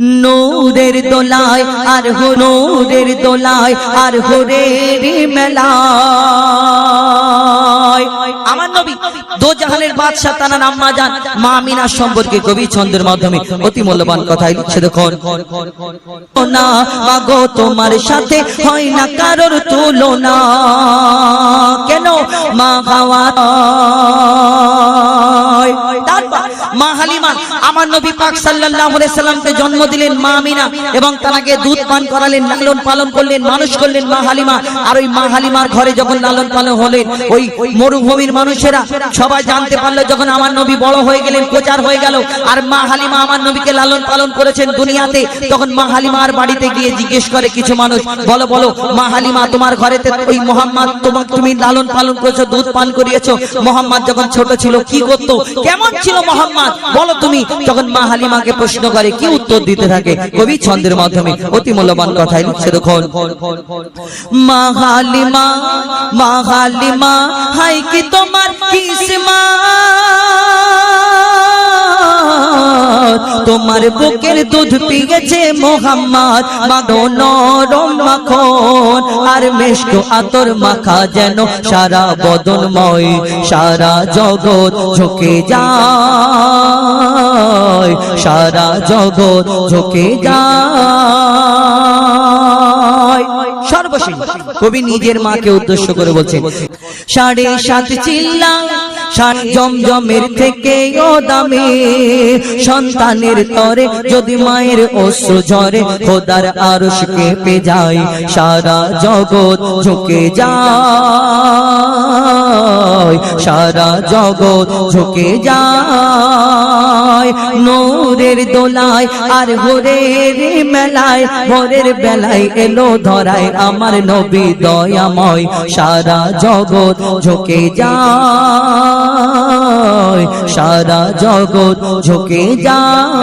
নূরের দোলায়, আর হো নূরের দোলায়, আর হরের মেলায়। আমার নবী দো জাহানের বাদশাহ তানার আম্মা জান মা আমিনার সম্পর্কে কবি ছন্দের মাধ্যমে অতি মূল্যবান কথাই লিখছে, দেখুন। না, মাগো, তোমার সাথে হয় না কারোর তুলনা। কেন? মা হাওয়া হালিমা আমার নবী পাক সাল্লাল্লাহু আলাইহি সাল্লামকে জন্ম দিলেন মা আমিনা এবং তাকে দুধ পান করালেন, লালন পালন করলেন, মানুষ করলেন মা হালিমা। আর ওই মা হালিমার ঘরে যখন লালন পালন হলেন, ওই মরুভূমির মানুষেরা সবাই জানতে পারল যখন আমার নবী বড় হয়ে গেলেন, প্রচার হয়ে গেল। আর মা হালিমা আমার নবীকে লালন পালন করেছেন দুনিয়াতে, তখন মা হালিমার বাড়িতে গিয়ে জিজ্ঞেস করে কিছু মানুষ, বলো বলো, মা হালিমা, তোমার ঘরেতে ওই মোহাম্মদ তোমাকে তুমি লালন পালন করেছ, দুধ পান করিয়েছো। মোহাম্মদ যখন ছোট ছিল, কি করতো? কেমন ছিল মোহাম্মদ? বলো তুমি, যখন মা হালিমাকে প্রশ্ন করে, কি উত্তর দিতে থাকে? কবি ছন্দের মাধ্যমে অতি মূল্যবান কথাই লিখছে, দেখুন। মা হালিমা মা হালিমা হাই কি তোমার কিসমা? তোমার বুকের দুধ পিগেছে মোহাম্মদ, মাগো নরম মাখন, আর মেষ্ট আতর মাখা যেন সারা বদনময়, সারা জগৎ ঝুঁকে যায়, সারা জগৎ ঝুঁকে যায়। সর্বশেষ, কবি নিজের মাকে উদ্দেশ্য করে বলছেন, সাড়ে সাত চিল্লা সাত জমজমের থেকে ও দামে। সন্তানের তরে যদি মায়ের অশ্রু ঝরে, খোদার আরশকে পে যায়, সারা জগৎ ঝুঁকে যায়। সারা জগৎ ঝুঁকে যায়। নূরের দোলায় আর ভোরের মেলায়, ভোরের বেলায় এলো ধরায় আমার নবী দয়াময়। সারা জগৎ ঝুঁকে যায় সারা জগৎ ঝোঁকে যায়।